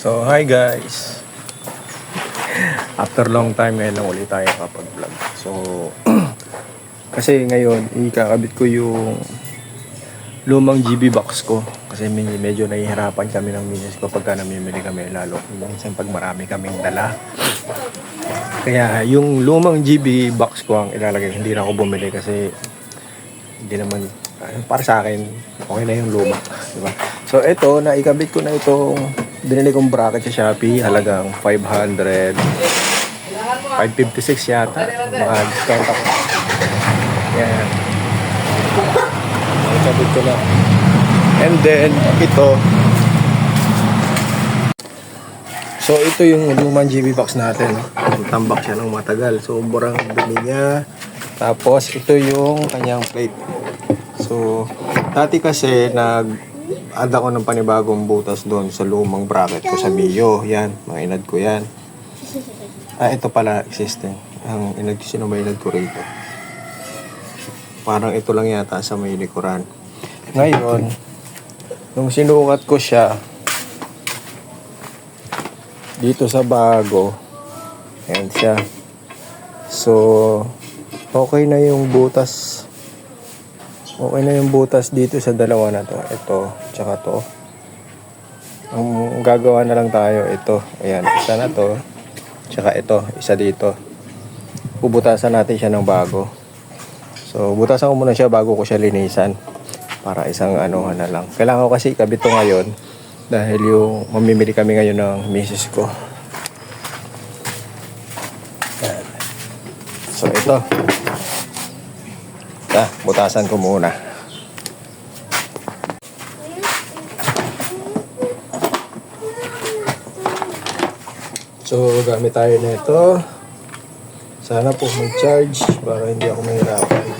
So, hi guys! After long time, ngayon lang ulit tayo kapag-vlog. So, kasi ngayon, ikakabit ko yung lumang GB box ko. Kasi med- medyo nahihirapan kami ng minis ko pagka namimili kami. Lalo, minsan pag marami kaming dala. Kaya, yung lumang GB box ko ang ilalagay. Hindi na ako bumili kasi hindi naman, ah, para sa akin, okay na yung luma. Diba? So, ito, naikabit ko na itong binili kong bracket sa Shopee, halagang 500 556 yata. Maka-discount ako. Yan. Naikabit ko na. And then, ito. So, ito yung lumang GB box natin. Tambak siya ng matagal. Sobrang dumi niya. Tapos, ito yung kanyang plate. So, dati kasi nag add ako ng panibagong butas doon sa lumang bracket ko sa Mio. Yan, mga inad ko yan. Ah, ito pala existing. Ang inad ko, sino ba inad ko rito? Parang ito lang yata sa may likuran. Ngayon, nung sinukat ko siya, dito sa bago, ayan siya. So, okay na yung butas Okay na yung butas dito sa dalawa na to. Ito, tsaka to. Ang gagawa na lang tayo, ito. Ayan, isa na to. Tsaka ito, isa dito. Bubutasan natin siya ng bago. So, butasan ko muna siya bago ko siya linisan. Para isang ano na lang. Kailangan ko kasi ikabit ngayon. Dahil yung mamimili kami ngayon ng misis ko. So, ito. Ah, butasan ko muna. So, gamit tayo na ito. Sana po mag-charge para hindi ako mahirapan.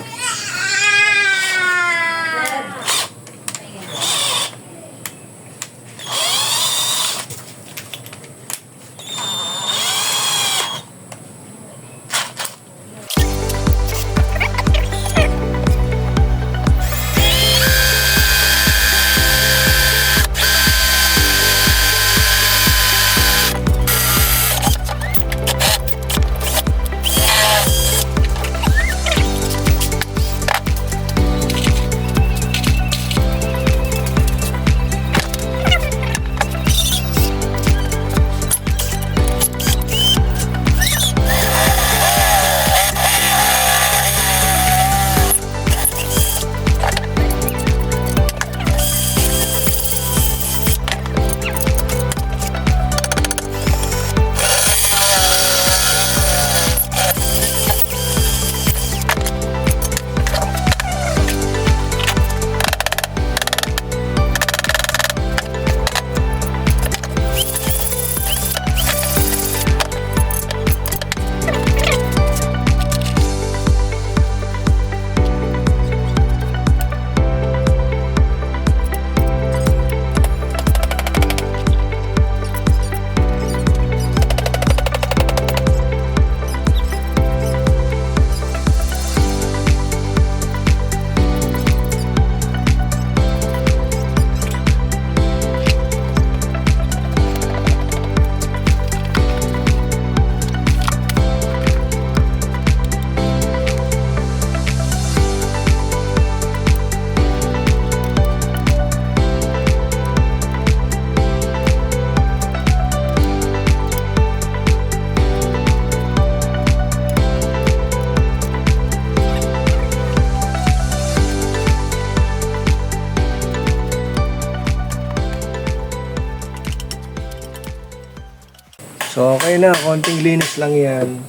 So, okay na. Konting linis lang yan.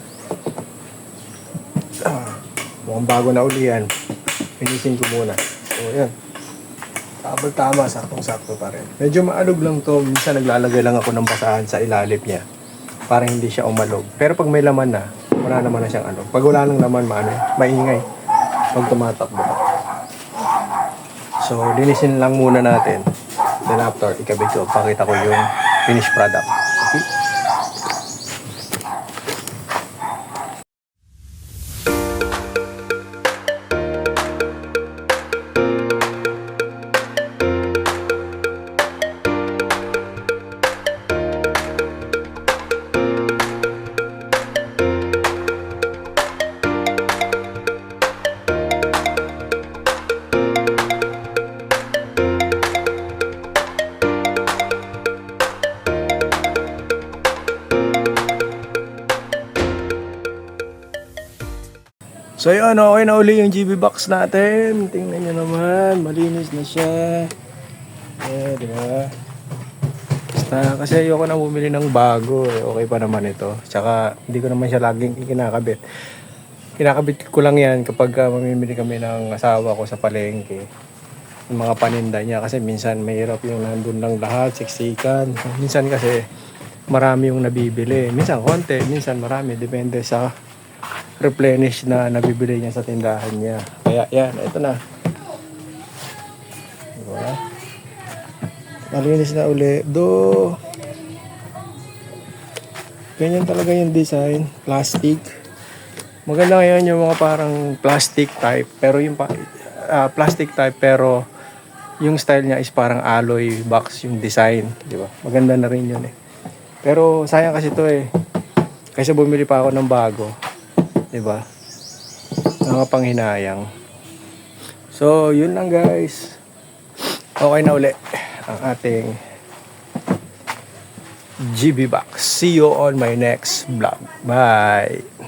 Ah, mukhang bago na uli yan. Finisin ko muna. So, yan. Tabal tama, saktong-sakto pa rin. Medyo maalog lang to. Minsan naglalagay lang ako ng basahan sa ilalim niya. Para hindi siya umalog. Pero pag may laman na, wala naman na siyang ano. Pag wala nang laman, maano, maingay. Pag tumatakbo. So, linisin lang muna natin. Then after, ikabit ko, pakita ko yung finished product. So yun, okay na uli yung GB box natin. Tingnan nyo naman, malinis na siya. Eh, di ba? Basta kasi ayoko na bumili ng bago. Eh. Okay pa naman ito. Tsaka hindi ko naman siya laging kinakabit. Kinakabit ko lang yan kapag uh, mamimili kami ng asawa ko sa palengke. Yung mga paninda niya kasi minsan mahirap yung nandun lang lahat, siksikan. Minsan kasi marami yung nabibili. Minsan konti, minsan marami. Depende sa replenish na nabibili niya sa tindahan niya. Kaya yan, ito na. Diba? Malinis na uli. Do. Ganyan talaga yung design. Plastic. Maganda ngayon yung mga parang plastic type. Pero yung pa, ah, plastic type pero yung style niya is parang alloy box yung design. Di ba? Maganda na rin yun eh. Pero sayang kasi to eh. Kasi bumili pa ako ng bago. Di ba? Nakapanghinayang. So, yun lang guys. Okay na uli ang ating GB box. See you on my next vlog. Bye!